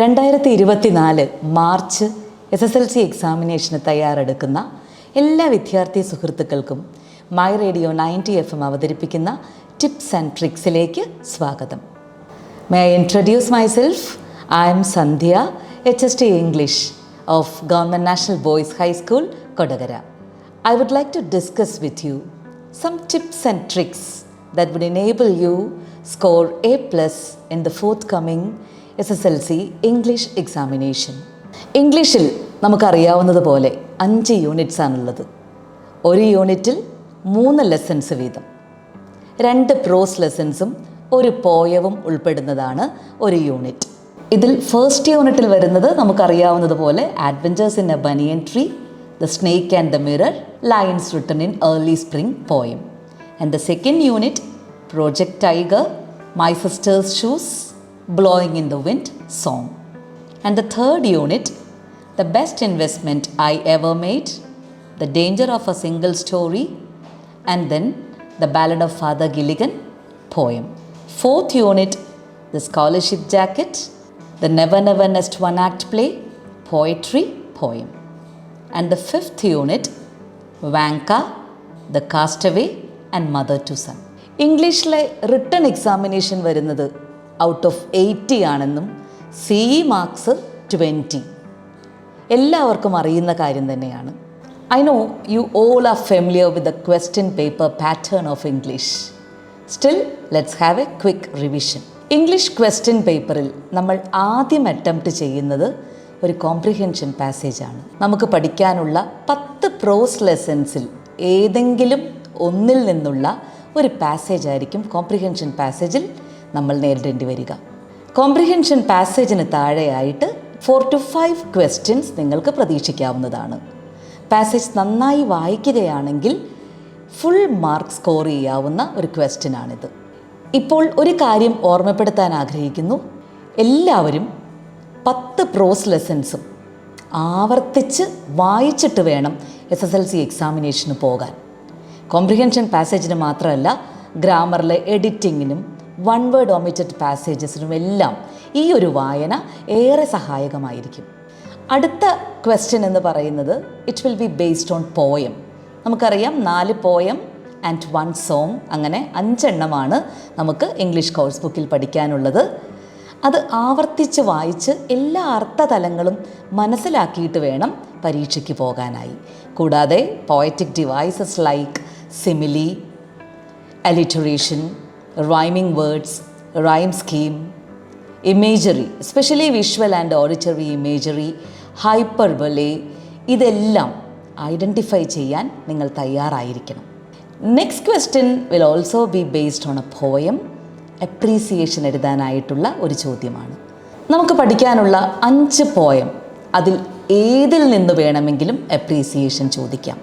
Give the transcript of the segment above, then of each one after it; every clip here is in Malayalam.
രണ്ടായിരത്തി ഇരുപത്തിനാല് March S S L C എക്സാമിനേഷന് തയ്യാറെടുക്കുന്ന എല്ലാ വിദ്യാർത്ഥി സുഹൃത്തുക്കൾക്കും my radio ninety F M അവതരിപ്പിക്കുന്ന ടിപ്സ് ആൻഡ് ട്രിക്സിലേക്ക് സ്വാഗതം. May I introduce myself I'm Sandhya H S T English of government national boys high school Kodakara I would like to discuss with you some tips and tricks that enable you score A plus in in forth forthcoming SSLC English examination ഇംഗ്ലീഷിൽ നമുക്കറിയാവുന്നതുപോലെ അഞ്ച് യൂണിറ്റ്സ് ആണുള്ളത്. ഒരു യൂണിറ്റിൽ മൂന്ന് ലെസൺസ് വീതം. രണ്ട് പ്രോസ് ലെസൺസും ഒരു പോയവും ഉൾപ്പെടുന്നതാണ് ഒരു യൂണിറ്റ് ഇതിൽ ഫസ്റ്റ് യൂണിറ്റിൽ വരുന്നത് നമുക്കറിയാവുന്നതുപോലെ adventures in a banyan tree the snake and the mirror lions written in early spring poem and the second unit project tiger my sisters shoes blowing in the Wind song. And the third unit, The Best Investment I Ever Made, The Danger of a Single Story, and then the Ballad of Father Gilligan poem. Fourth unit, the scholarship jacket, the Never Never Nest one act play, poetry poem. And the fifth unit, Vanka, the castaway and mother to son. ഇംഗ്ലീഷിലെ റിട്ടൺ എക്സാമിനേഷൻ വരുന്നത് ഔട്ട് ഓഫ് എയ്റ്റി ആണെന്നും സി മാർക്സ് ട്വന്റി എല്ലാവർക്കും അറിയുന്ന കാര്യം തന്നെയാണ്. I know you all are familiar with the question paper pattern of English still let's have a quick revision English question പേപ്പറിൽ നമ്മൾ ആദ്യം അറ്റംപ്റ്റ് ചെയ്യുന്നത് ഒരു കോംപ്രിഹെൻഷൻ പാസേജാണ് നമുക്ക് പഠിക്കാനുള്ള പത്ത് പ്രോസ് ലെസൻസിൽ ഏതെങ്കിലും ഒന്നിൽ നിന്നുള്ള ഒരു പാസേജ് ആയിരിക്കും കോംപ്രിഹെൻഷൻ പാസേജിൽ നമ്മൾ നേരിടേണ്ടി വരിക. കോംപ്രിഹെൻഷൻ പാസേജിന് താഴെയായിട്ട് ഫോർ ടു ഫൈവ് ക്വസ്റ്റ്യൻസ് നിങ്ങൾക്ക് പ്രതീക്ഷിക്കാവുന്നതാണ്. പാസേജ് നന്നായി വായിക്കുകയാണെങ്കിൽ ഫുൾ മാർക്ക് സ്കോർ ചെയ്യാവുന്ന ഒരു ക്വസ്റ്റ്യനാണിത് ഇപ്പോൾ ഒരു കാര്യം ഓർമ്മപ്പെടുത്താൻ ആഗ്രഹിക്കുന്നു. എല്ലാവരും പത്ത് പ്രോസ് ലെസൻസും ആവർത്തിച്ച് വായിച്ചിട്ട് വേണം എസ് എസ് എൽ സി എക്സാമിനേഷന് പോകാൻ. കോംപ്രിഹെൻഷൻ പാസേജിന് മാത്രമല്ല ഗ്രാമറിലെ എഡിറ്റിങ്ങിനും വൺ വേർഡ് ഒമിറ്റഡ് പാസേജസിനും എല്ലാം ഈ ഒരു വായന ഏറെ സഹായകമായിരിക്കും. അടുത്ത ക്വസ്റ്റ്യൻ എന്ന് പറയുന്നത് it will be based on poem നമുക്കറിയാം നാല് പോയം ആൻഡ് വൺ സോങ് അങ്ങനെ അഞ്ചെണ്ണമാണ് നമുക്ക് ഇംഗ്ലീഷ് കോഴ്സ് ബുക്കിൽ പഠിക്കാനുള്ളത്. അത് ആവർത്തിച്ച് വായിച്ച് എല്ലാ അർത്ഥതലങ്ങളും മനസ്സിലാക്കിയിട്ട് വേണം പരീക്ഷയ്ക്ക് പോകാനായി. കൂടാതെ poetic devices like simile alliteration rhyming words rhyme scheme imagery especially visual and auditory imagery hyperbole ഇതെല്ലാം ഐഡന്റിഫൈ ചെയ്യാൻ നിങ്ങൾ തയ്യാറായിരിക്കണം. Next question will also be based on a poem appreciation എഴുതാനായിട്ടുള്ള ഒരു ചോദ്യമാണ്. നമുക്ക് പഠിക്കാനുള്ള അഞ്ച് പോയം അതിൽ ഏതിൽ നിന്ന് വേണമെങ്കിലും അപ്രീസിയേഷൻ ചോദിക്കാം.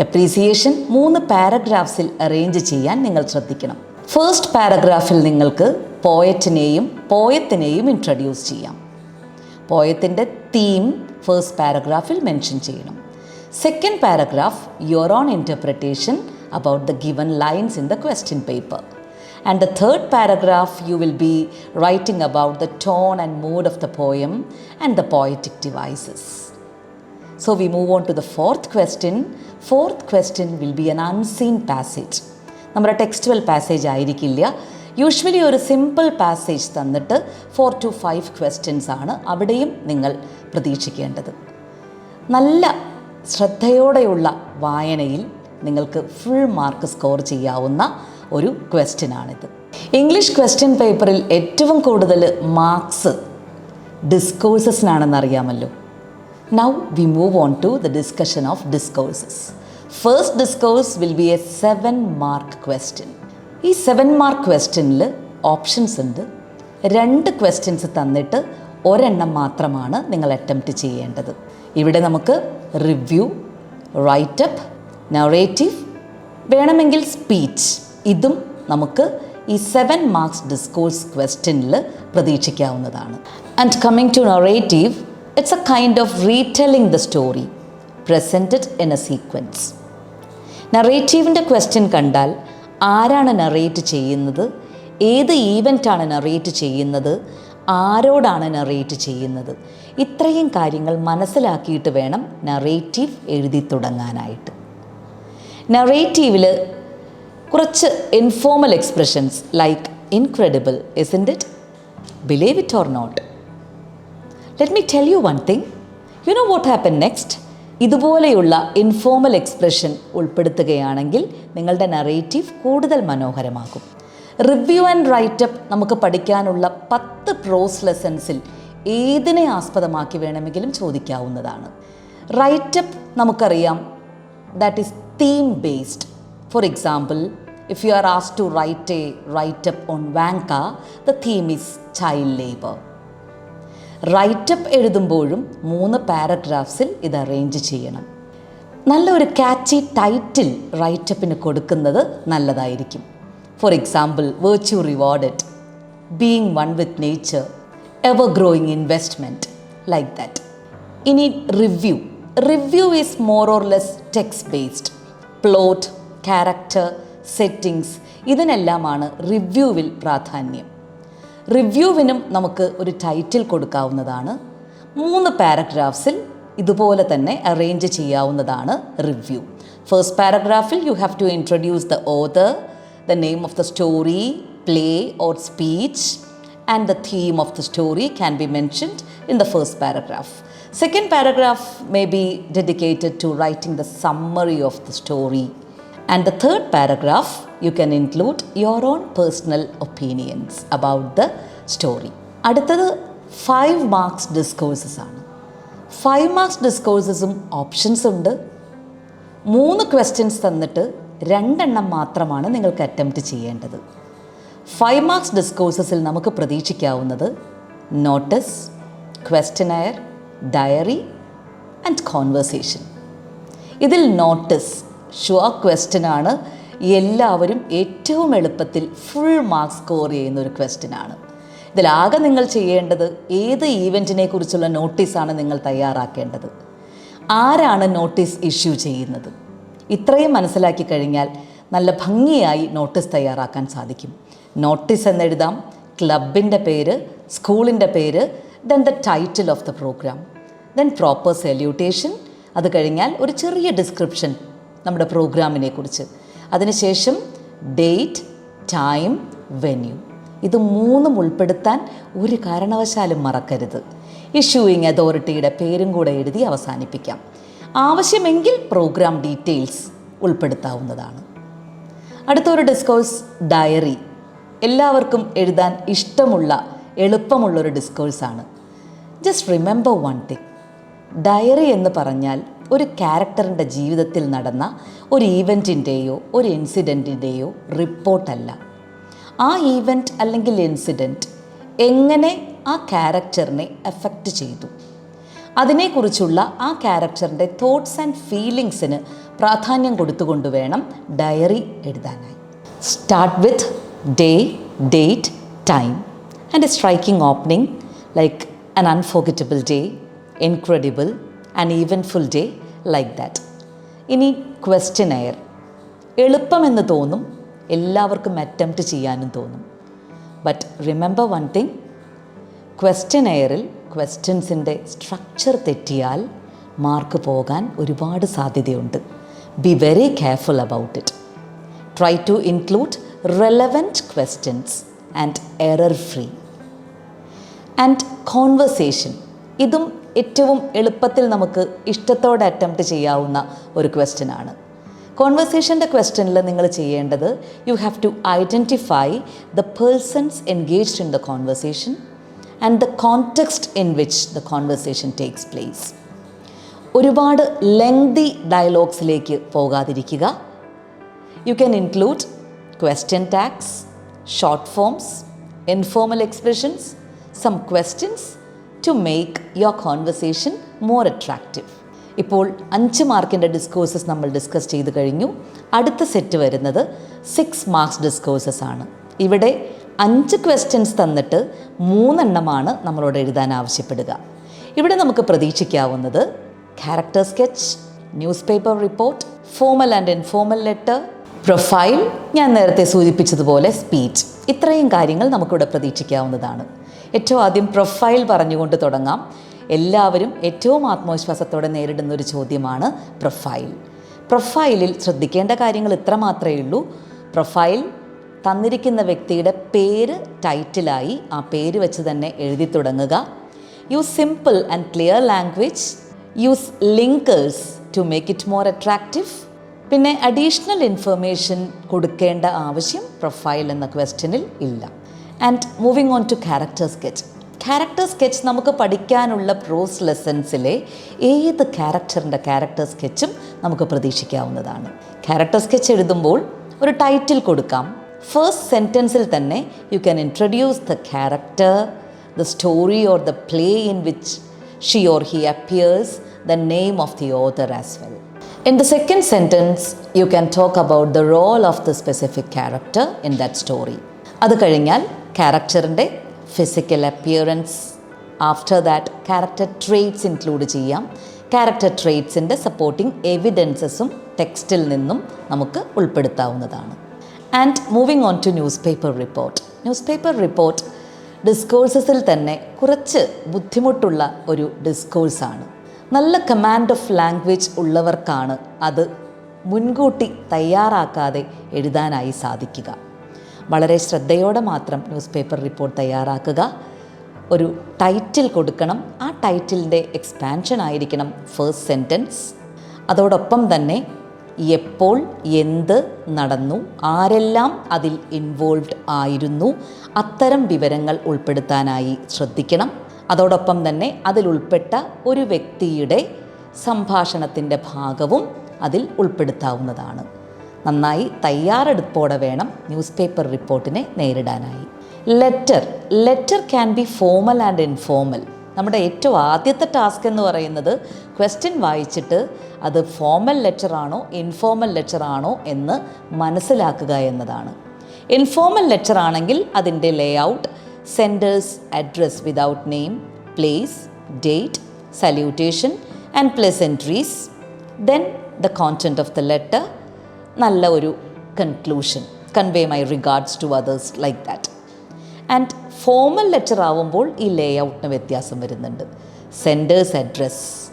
അപ്രീസിയേഷൻ മൂന്ന് പാരഗ്രാഫ്സിൽ അറേഞ്ച് ചെയ്യാൻ നിങ്ങൾ ശ്രദ്ധിക്കണം. ഫസ്റ്റ് പാരഗ്രാഫിൽ നിങ്ങൾക്ക് പോയറ്റിനെയും പോയത്തിനെയും ഇൻട്രൊഡ്യൂസ് ചെയ്യാം പോയത്തിന്റെ തീം ഫസ്റ്റ് പാരഗ്രാഫിൽ മെൻഷൻ ചെയ്യണം second paragraph your own interpretation about the given lines in the question paper and the third paragraph you will be writing about the tone and mood of the poem and the poetic devices so we move on to the fourth question fourth question will be an unseen passage. നമ്മുടെ ടെക്സ്റ്റുവൽ പാസേജ് ആയിരിക്കില്ല. യൂഷ്വലി ഒരു സിമ്പിൾ പാസേജ് തന്നിട്ട് ഫോർ ടു ഫൈവ് ക്വസ്റ്റ്യൻസ് ആണ് അവിടെയും നിങ്ങൾ പ്രതീക്ഷിക്കേണ്ടത്. നല്ല ശ്രദ്ധയോടെയുള്ള വായനയിൽ നിങ്ങൾക്ക് ഫുൾ മാർക്ക് സ്കോർ ചെയ്യാവുന്ന ഒരു ക്വസ്റ്റ്യനാണിത് ഇംഗ്ലീഷ് ക്വസ്റ്റ്യൻ പേപ്പറിൽ ഏറ്റവും കൂടുതൽ മാർക്സ് ഡിസ്കോഴ്സസിനാണെന്ന് അറിയാമല്ലോ. Now we move on to the discussion of discourses. First discourse will be a seven mark question ഈ സെവൻ മാർക്ക് ക്വസ്റ്റ്യനിൽ ഓപ്ഷൻസ് ഉണ്ട്. രണ്ട് ക്വസ്റ്റ്യൻസ് തന്നിട്ട് ഒരെണ്ണം മാത്രമാണ് നിങ്ങൾ അറ്റംപ്റ്റ് ചെയ്യേണ്ടത്. ഇവിടെ നമുക്ക് റിവ്യൂ റൈറ്റപ്പ് നറേറ്റീവ് വേണമെങ്കിൽ സ്പീച്ച് ഇതും നമുക്ക് ഈ സെവൻ മാർക്സ് ഡിസ്കോഴ്സ് ക്വസ്റ്റ്യനിൽ പ്രതീക്ഷിക്കാവുന്നതാണ്. And coming to narrative it's a kind of retelling the story presented in a sequence നറേറ്റീവിന്റെ question കണ്ടാൽ ആരാണ് നറേറ്റ് ചെയ്യുന്നത്? ഏത് ഈവന്റാണ് നറേറ്റ് ചെയ്യുന്നത്? ആരോടാണ് നറേറ്റ് ചെയ്യുന്നത്? ഇത്രയും കാര്യങ്ങൾ മനസ്സിലാക്കിയിട്ട് വേണം നറേറ്റീവ് എഴുതി തുടങ്ങാനായിട്ട്. നറേറ്റീവിൽ കുറച്ച് informal expressions like incredible isn't it believe it or not let me tell you one thing you know what happen next ഇതുപോലെയുള്ള ഇൻഫോർമൽ എക്സ്പ്രഷൻ ഉൾപ്പെടുത്തുകയാണെങ്കിൽ നിങ്ങളുടെ നറേറ്റീവ് കൂടുതൽ മനോഹരമാകും. റിവ്യൂ ആൻഡ് റൈറ്റപ്പ് നമുക്ക് പഠിക്കാനുള്ള പത്ത് പ്രോസ് ലെസൺസിൽ ഏതിനെ ആസ്പദമാക്കി വേണമെങ്കിലും ചോദിക്കാവുന്നതാണ്. റൈറ്റപ്പ് നമുക്കറിയാം that is theme based for example if you are as to write a writeup on Vanga the theme is child labour. Writeup എഴുതുമ്പോഴും മൂന്ന് പാരഗ്രാഫ്സിൽ ഇത് അറേഞ്ച് ചെയ്യണം. നല്ലൊരു കാച്ചി ടൈറ്റിൽ റൈറ്റപ്പിന് കൊടുക്കുന്നത് നല്ലതായിരിക്കും. For example virtue rewarded being one with nature ever growing investment like that ഇനി review review is more or less text based plot character settings ഇതിനെല്ലാമാണ് റിവ്യൂവിൽ പ്രാധാന്യം. റിവ്യൂവിനും നമുക്ക് ഒരു ടൈറ്റിൽ കൊടുക്കാവുന്നതാണ്. മൂന്ന് പാരഗ്രാഫ്സിൽ ഇതുപോലെ തന്നെ അറേഞ്ച് ചെയ്യാവുന്നതാണ് review first പാരഗ്രാഫിൽ you have to introduce the author the name of the story play or speech and the theme of the story can be mentioned in the first paragraph second paragraph may be dedicated to writing the summary of the story and the third paragraph you can include your own personal opinions about the story അടുത്തത് ഫൈവ് മാർക്സ് ഡിസ്കോഴ്സസ് ആണ്. ഫൈവ് മാർക്സ് ഡിസ്കോഴ്സസും ഓപ്ഷൻസ് ഉണ്ട്. മൂന്ന് ക്വസ്റ്റ്യൻസ് തന്നിട്ട് രണ്ടെണ്ണം മാത്രമാണ് നിങ്ങൾക്ക് അറ്റംപ്റ്റ് ചെയ്യേണ്ടത്. ഫൈവ് മാർക്സ് ഡിസ്കോഴ്സസിൽ നമുക്ക് പ്രതീക്ഷിക്കാവുന്നത് notice questionnaire diary and conversation ഇതിൽ നോട്ടസ് ഷുവർ ക്വസ്റ്റ്യൻ ആണ്. എല്ലാവരും ഏറ്റവും എളുപ്പത്തിൽ ഫുൾ മാർക്ക് സ്കോർ ചെയ്യുന്ന ഒരു ക്വസ്റ്റ്യനാണ് ഇതിലാകെ നിങ്ങൾ ചെയ്യേണ്ടത് ഏത് ഈവന്റിനെ കുറിച്ചുള്ള നോട്ടീസാണ് നിങ്ങൾ തയ്യാറാക്കേണ്ടത്. ആരാണ് നോട്ടീസ് ഇഷ്യൂ ചെയ്യുന്നത്? ഇത്രയും മനസ്സിലാക്കി കഴിഞ്ഞാൽ നല്ല ഭംഗിയായി നോട്ടീസ് തയ്യാറാക്കാൻ സാധിക്കും. നോട്ടീസ് എന്നെഴുതാം ക്ലബിന്റെ പേര് സ്കൂളിന്റെ പേര് then the title of the programme then proper salutation അത് കഴിഞ്ഞാൽ ഒരു ചെറിയ ഡിസ്ക്രിപ്ഷൻ നമ്മുടെ പ്രോഗ്രാമിനെ കുറിച്ച്. അതിനുശേഷം ഡേറ്റ് ടൈം വെന്യൂ. ഇത് മൂന്നും ഉൾപ്പെടുത്താൻ ഒരു കാരണവശാലും മറക്കരുത്. ഇഷ്യൂയിങ് അതോറിറ്റിയുടെ പേരും കൂടെ എഴുതി അവസാനിപ്പിക്കാം. ആവശ്യമെങ്കിൽ പ്രോഗ്രാം ഡീറ്റെയിൽസ് ഉൾപ്പെടുത്താവുന്നതാണ്. അടുത്തൊരു ഡിസ്കോഴ്സ് ഡയറി. എല്ലാവർക്കും എഴുതാൻ ഇഷ്ടമുള്ള എളുപ്പമുള്ളൊരു ഡിസ്കോഴ്സാണ്. Just remember one thing diary എന്ന് പറഞ്ഞാൽ ഒരു ക്യാരക്ടറിന്റെ ജീവിതത്തിൽ നടന്ന ഒരു ഈവന്റിന്റെയോ ഒരു ഇൻസിഡന്റിന്റെയോ റിപ്പോർട്ടല്ല. ആ ഈവന്റ് അല്ലെങ്കിൽ ഇൻസിഡന്റ് എങ്ങനെ ആ ക്യാരക്ടറിനെ എഫക്റ്റ് ചെയ്തു? അതിനെക്കുറിച്ചുള്ള ആ ക്യാരക്ടറിന്റെ തോട്ട്സ് ആൻഡ് ഫീലിങ്സിന് പ്രാധാന്യം കൊടുത്തുകൊണ്ട് വേണം diary എഴുതാനായി. Start with day date time and a striking opening like an unforgettable day incredible and eventful day like that ഇനി ക്വസ്റ്റ്യൻ അയർ എളുപ്പമെന്ന് തോന്നും എല്ലാവർക്കും അറ്റംപ്റ്റ് ചെയ്യാനും തോന്നും. ബട്ട് റിമെമ്പർ വൺ തിങ് ക്വസ്റ്റ്യൻ അയറിൽ ക്വസ്റ്റ്യൻസിന്റെ സ്ട്രക്ചർ തെറ്റിയാൽ മാർക്ക് പോകാൻ ഒരുപാട് സാധ്യതയുണ്ട്. Be very careful about it try to include relevant questions and error free and conversation ഇതും ഏറ്റവും എളുപ്പത്തിൽ നമുക്ക് ഇഷ്ടത്തോടെ അറ്റംപ്റ്റ് ചെയ്യാവുന്ന ഒരു ക്വസ്റ്റ്യനാണ് കോൺവെർസേഷന്റെ ക്വസ്റ്റ്യനിൽ നിങ്ങൾ ചെയ്യേണ്ടത് you have to identify the persons engaged in the conversation and the context in which the conversation takes place ഒരുപാട് ലെങ്തി ഡയലോഗ്സിലേക്ക് പോകാതിരിക്കുക. You can include question tags short forms informal expressions some questions to make your conversation more attractive ഇപ്പോൾ അഞ്ച് മാർക്കിന്റെ ഡിസ്കോഴ്സസ് നമ്മൾ ഡിസ്കസ് ചെയ്ത് കഴിഞ്ഞു. അടുത്ത സെറ്റ് വരുന്നത് സിക്സ് മാർക്സ് ഡിസ്കോഴ്സസ് ആണ്. ഇവിടെ അഞ്ച് ക്വസ്റ്റ്യൻസ് തന്നിട്ട് മൂന്നെണ്ണമാണ് നമ്മളോട് എഴുതാൻ ആവശ്യപ്പെടുക. ഇവിടെ നമുക്ക് പ്രതീക്ഷിക്കാവുന്നത് character sketch news paper report formal and informal letter profile ഞാൻ നേരത്തെ സൂചിപ്പിച്ചതുപോലെ സ്പീച്ച് ഇത്രയും കാര്യങ്ങൾ നമുക്കിവിടെ പ്രതീക്ഷിക്കാവുന്നതാണ്. ഏറ്റവും ആദ്യം പ്രൊഫൈൽ പറഞ്ഞുകൊണ്ട് തുടങ്ങാം. എല്ലാവരും ഏറ്റവും ആത്മവിശ്വാസത്തോടെ നേരിടുന്ന ഒരു ചോദ്യമാണ് പ്രൊഫൈൽ പ്രൊഫൈലിൽ ശ്രദ്ധിക്കേണ്ട കാര്യങ്ങൾ ഇത്ര മാത്രമേ ഉള്ളൂ. പ്രൊഫൈൽ തന്നിരിക്കുന്ന വ്യക്തിയുടെ പേര് ടൈറ്റിലായി ആ പേര് വെച്ച് തന്നെ എഴുതി തുടങ്ങുക. Use simple and clear language use linkers to make it more attractive പിന്നെ അഡീഷണൽ ഇൻഫർമേഷൻ കൊടുക്കേണ്ട ആവശ്യം പ്രൊഫൈൽ എന്ന ക്വസ്റ്റ്യനിൽ ഇല്ല. And moving on to character sketch character sketch നമുക്ക് പഠിക്കാനുള്ള പ്രോസ് ലെസൺസിലെ ഏത് ക്യാരക്ടറിന്റെ ക്യാരക്ടർ സ്കെച്ചും നമുക്ക് പ്രതീക്ഷിക്കാവുന്നതാണ്. ക്യാരക്ടർ സ്കെച്ച് എഴുതുമ്പോൾ ഒരു ടൈറ്റിൽ കൊടുക്കാം. ഫസ്റ്റ് സെന്റൻസിൽ തന്നെ you can introduce the character the story or the play in which she or he appears the name of the author as well in the second sentence you can talk about the role of the specific character in that story അത് കഴിഞ്ഞാൽ ക്യാരക്ടറിന്റെ physical appearance after that character traits include ചെയ്യാം. ക്യാരക്ടർ ട്രേറ്റ്സിന്റെ സപ്പോർട്ടിംഗ് എവിഡൻസസും ടെക്സ്റ്റിൽ നിന്നും നമുക്ക് ഉൾപ്പെടുത്താവുന്നതാണ്. And moving on to news paper report news paper report ഡിസ്കോഴ്സസിൽ തന്നെ കുറച്ച് ബുദ്ധിമുട്ടുള്ള ഒരു ഡിസ്കോഴ്സാണ് നല്ല കമാൻഡ് ഓഫ് ലാംഗ്വേജ് ഉള്ളവർക്കാണ് അത് മുൻകൂട്ടി തയ്യാറാക്കാതെ എഴുതാനായി സാധിക്കുക. വളരെ ശ്രദ്ധയോടെ മാത്രം ന്യൂസ് പേപ്പർ റിപ്പോർട്ട് തയ്യാറാക്കുക. ഒരു ടൈറ്റിൽ കൊടുക്കണം. ആ ടൈറ്റിലിന്റെ എക്സ്പാൻഷൻ ആയിരിക്കണം ഫേസ്റ്റ് സെന്റൻസ്. അതോടൊപ്പം തന്നെ എപ്പോൾ എന്ത് നടന്നു ആരെല്ലാം അതിൽ ഇൻവോൾവ് ആയിരുന്നു അത്തരം വിവരങ്ങൾ ഉൾപ്പെടുത്താനായി ശ്രദ്ധിക്കണം. അതോടൊപ്പം തന്നെ അതിൽ ഉൾപ്പെട്ട ഒരു വ്യക്തിയുടെ സംഭാഷണത്തിന്റെ ഭാഗവും അതിൽ ഉൾപ്പെടുത്താവുന്നതാണ്. നന്നായി തയ്യാറെടുപ്പോടെ വേണം ന്യൂസ് പേപ്പർ റിപ്പോർട്ടിനെ നേരിടാനായി. Letter letter can be formal and informal നമ്മുടെ ഏറ്റവും ആദ്യത്തെ ടാസ്ക് എന്ന് പറയുന്നത് ക്വസ്റ്റ്യൻ വായിച്ചിട്ട് അത് ഫോമൽ ലെറ്റർ ആണോ ഇൻഫോമൽ ലെറ്റർ ആണോ എന്ന് മനസ്സിലാക്കുക എന്നതാണ്. ഇൻഫോമൽ ലെറ്റർ ആണെങ്കിൽ അതിന്റെ layout sender's address without name place date salutation and pleasantries then the content of the letter നല്ല ഒരു conclusion convey my regards to others like that and formal letter ആവുമ്പോൾ ഈ ലേ ഔട്ടിന് വ്യത്യാസം വരുന്നുണ്ട്. Sender's address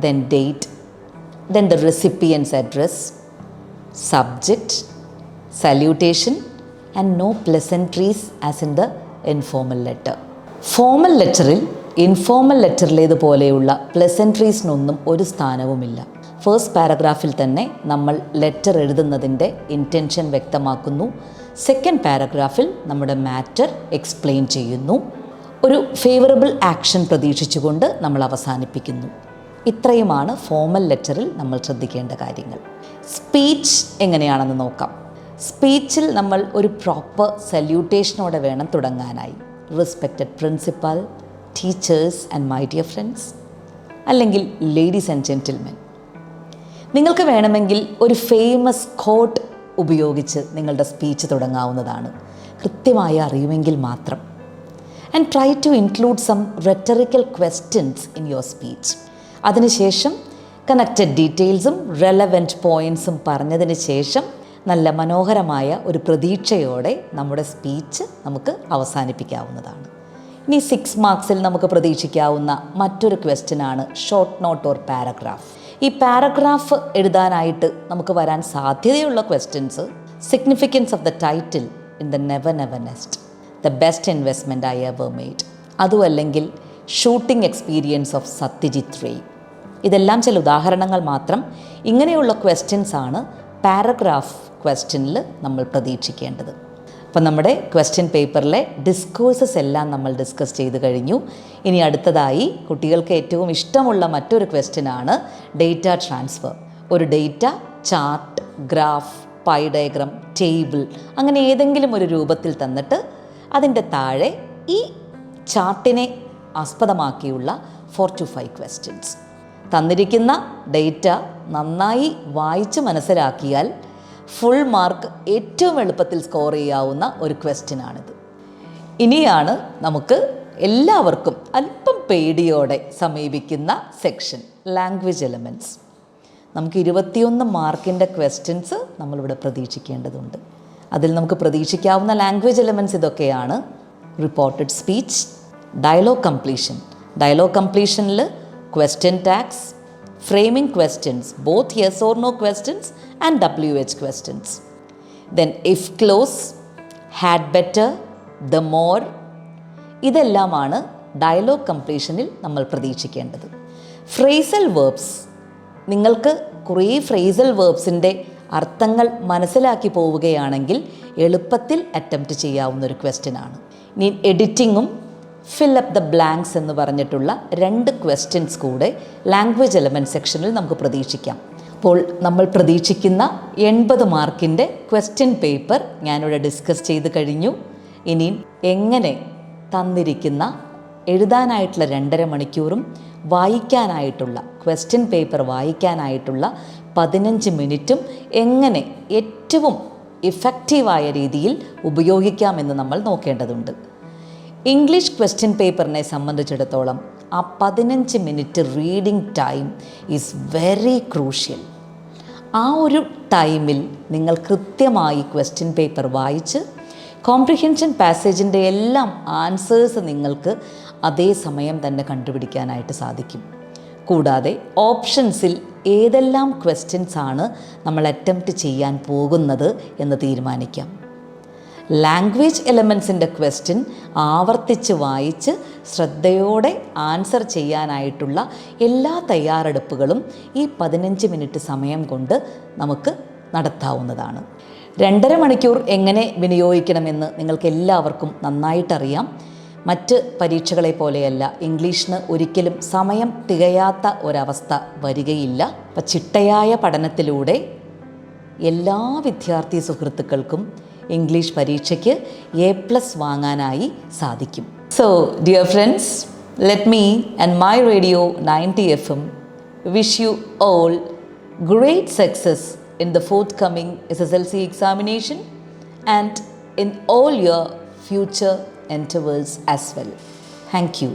then date then the recipient's address subject salutation and no pleasantries as in the informal letter formal ലെറ്ററിൽ informal ലെറ്ററിലേതുപോലെയുള്ള പ്ലസൻട്രീസിനൊന്നും ഒരു സ്ഥാനവുമില്ല. ഫസ്റ്റ് പാരഗ്രാഫിൽ തന്നെ നമ്മൾ ലെറ്റർ എഴുതുന്നതിന്റെ ഇന്റൻഷൻ വ്യക്തമാക്കുന്നു. സെക്കൻഡ് പാരഗ്രാഫിൽ നമ്മുടെ മാറ്റർ എക്സ്പ്ലെയിൻ ചെയ്യുന്നു. ഒരു ഫേവറബിൾ ആക്ഷൻ പ്രതീക്ഷിച്ചുകൊണ്ട് നമ്മൾ അവസാനിപ്പിക്കുന്നു. ഇത്രയുമാണ് ഫോമൽ ലെറ്ററിൽ നമ്മൾ ശ്രദ്ധിക്കേണ്ട കാര്യങ്ങൾ. സ്പീച്ച് എങ്ങനെയാണെന്ന് നോക്കാം. സ്പീച്ചിൽ നമ്മൾ ഒരു പ്രോപ്പർ സല്യൂട്ടേഷനോടെ വേണം തുടങ്ങാനായി. Respected principal teachers and my dear friends അല്ലെങ്കിൽ ലേഡീസ് ആൻഡ് ജെന്റിൽമെൻ നിങ്ങൾക്ക് വേണമെങ്കിൽ ഒരു ഫേമസ് കോട്ട് ഉപയോഗിച്ച് നിങ്ങളുടെ സ്പീച്ച് തുടങ്ങാവുന്നതാണ്. കൃത്യമായി അറിയുമെങ്കിൽ മാത്രം. And try to include some rhetorical questions in your speech അതിനുശേഷം കണക്റ്റഡ് ഡീറ്റെയിൽസും റെലവന്റ് പോയിൻസും പറഞ്ഞതിന് ശേഷം നല്ല മനോഹരമായ ഒരു പ്രതീക്ഷയോടെ നമ്മുടെ സ്പീച്ച് നമുക്ക് അവസാനിപ്പിക്കാവുന്നതാണ്. ഇനി സിക്സ് മാർക്സിൽ നമുക്ക് പ്രതീക്ഷിക്കാവുന്ന മറ്റൊരു ക്വസ്റ്റ്യനാണ് ഷോർട്ട് നോട്ട് ഓർ പാരഗ്രാഫ് ഈ പാരഗ്രാഫ് എഴുതാനായിട്ട് നമുക്ക് വരാൻ സാധ്യതയുള്ള questions significance of the title in the never never nest the best investment I ever made അതും അല്ലെങ്കിൽ shooting experience of Satyajit Ray ഇതെല്ലാം ചില ഉദാഹരണങ്ങൾ മാത്രം ഇങ്ങനെയുള്ള ക്വസ്റ്റ്യൻസ് ആണ് പാരഗ്രാഫ് ക്വസ്റ്റ്യനിൽ നമ്മൾ പ്രതീക്ഷിക്കേണ്ടത്. അപ്പം നമ്മുടെ ക്വസ്റ്റ്യൻ പേപ്പറിലെ ഡിസ്കോഴ്സസ് എല്ലാം നമ്മൾ ഡിസ്കസ് ചെയ്ത് കഴിഞ്ഞു. ഇനി അടുത്തതായി കുട്ടികൾക്ക് ഏറ്റവും ഇഷ്ടമുള്ള മറ്റൊരു ക്വസ്റ്റ്യനാണ് ഡേറ്റ ട്രാൻസ്ഫർ ഒരു data chart graph pie diagram table അങ്ങനെ ഏതെങ്കിലും ഒരു രൂപത്തിൽ തന്നിട്ട് അതിന്റെ താഴെ ഈ ചാർട്ടിനെ ആസ്പദമാക്കിയുള്ള ഫോർ ടു ഫൈവ് ക്വസ്റ്റ്യൻസ് തന്നിരിക്കുന്ന ഡേറ്റ നന്നായി വായിച്ച് മനസ്സിലാക്കിയാൽ ഫുൾ മാർക്ക് ഏറ്റവും എളുപ്പത്തിൽ സ്കോർ ചെയ്യാവുന്ന ഒരു ക്വസ്റ്റ്യനാണിത് ഇനിയാണ് നമുക്ക് എല്ലാവർക്കും അല്പം പേടിയോടെ സമീപിക്കുന്ന സെക്ഷൻ ലാംഗ്വേജ് എലമെന്റ്സ് നമുക്ക് ഇരുപത്തിയൊന്ന് മാർക്കിന്റെ ക്വസ്റ്റ്യൻസ് നമ്മളിവിടെ പ്രതീക്ഷിക്കേണ്ടതുണ്ട്. അതിൽ നമുക്ക് പ്രതീക്ഷിക്കാവുന്ന ലാംഗ്വേജ് എലമെന്റ്സ് ഇതൊക്കെയാണ് reported speech dialogue completion dialogue കംപ്ലീഷനിൽ question tags framing questions, both yes or no questions and WH questions. Then, if close, had better, the more ഇതെല്ലാമാണ് ഡയലോഗ് കംപ്ലീഷനിൽ നമ്മൾ പ്രതീക്ഷിക്കേണ്ടത് ഫ്രേസൽ വേർബ്സ് നിങ്ങൾക്ക് കുറേ ഫ്രേസൽ വേർബ്സിന്റെ അർത്ഥങ്ങൾ മനസ്സിലാക്കി പോവുകയാണെങ്കിൽ എളുപ്പത്തിൽ അറ്റംപ്റ്റ് ചെയ്യാവുന്ന ഒരു ക്വസ്റ്റ്യൻ ആണ് ഇനി എഡിറ്റിങ്ങും ഫിൽ അപ്പ് ദ ബ്ലാങ്ക്സ് എന്ന് പറഞ്ഞിട്ടുള്ള രണ്ട് ക്വസ്റ്റ്യൻസ് കൂടെ ലാംഗ്വേജ് എലമെന്റ് സെക്ഷനിൽ നമുക്ക് പ്രതീക്ഷിക്കാം. അപ്പോൾ നമ്മൾ പ്രതീക്ഷിക്കുന്ന എൺപത് മാർക്കിന്റെ ക്വസ്റ്റ്യൻ പേപ്പർ ഞാനിവിടെ ഡിസ്കസ് ചെയ്ത് കഴിഞ്ഞു. ഇനി എങ്ങനെ തന്നിരിക്കുന്ന എഴുതാനായിട്ടുള്ള രണ്ടര മണിക്കൂറും വായിക്കാനായിട്ടുള്ള ക്വസ്റ്റ്യൻ പേപ്പർ വായിക്കാനായിട്ടുള്ള പതിനഞ്ച് മിനിറ്റും എങ്ങനെ ഏറ്റവും ഇഫക്റ്റീവായ രീതിയിൽ ഉപയോഗിക്കാമെന്ന് നമ്മൾ നോക്കേണ്ടതുണ്ട്. ഇംഗ്ലീഷ് ക്വസ്റ്റ്യൻ പേപ്പറിനെ സംബന്ധിച്ചിടത്തോളം ആ പതിനഞ്ച് minute reading time is very crucial ആ ഒരു ടൈമിൽ നിങ്ങൾ കൃത്യമായി ക്വസ്റ്റ്യൻ പേപ്പർ വായിച്ച് കോംപ്രിഹെൻഷൻ പാസേജിന്റെ എല്ലാം ആൻസേഴ്സ് നിങ്ങൾക്ക് അതേ സമയം തന്നെ കണ്ടുപിടിക്കാനായിട്ട് സാധിക്കും. കൂടാതെ ഓപ്ഷൻസിൽ ഏതെല്ലാം ക്വസ്റ്റ്യൻസ് ആണ് നമ്മൾ അറ്റംപ്റ്റ് ചെയ്യാൻ പോകുന്നത് എന്ന് തീരുമാനിക്കാം. ലാംഗ്വേജ് എലമെൻസിന്റെ ക്വസ്റ്റ്യൻ ആവർത്തിച്ച് വായിച്ച് ശ്രദ്ധയോടെ ആൻസർ ചെയ്യാനായിട്ടുള്ള എല്ലാ തയ്യാറെടുപ്പുകളും ഈ പതിനഞ്ച് മിനിറ്റ് സമയം കൊണ്ട് നമുക്ക് നടത്താവുന്നതാണ്. രണ്ടര മണിക്കൂർ എങ്ങനെ വിനിയോഗിക്കണമെന്ന് നിങ്ങൾക്ക് എല്ലാവർക്കും നന്നായിട്ടറിയാം. മറ്റ് പരീക്ഷകളെ പോലെയല്ല ഇംഗ്ലീഷിന് ഒരിക്കലും സമയം തികയാത്ത ഒരവസ്ഥ വരികയില്ല. അപ്പം ചിട്ടയായ പഠനത്തിലൂടെ എല്ലാ വിദ്യാർത്ഥി സുഹൃത്തുക്കൾക്കും ഇംഗ്ലീഷ് പരീക്ഷയ്ക്ക് എ പ്ലസ് വാങ്ങാനായി സാധിക്കും so dear friends let me and my radio ninety F M wish you all great success S S L C examination and in all your future endeavors as well. Thank you.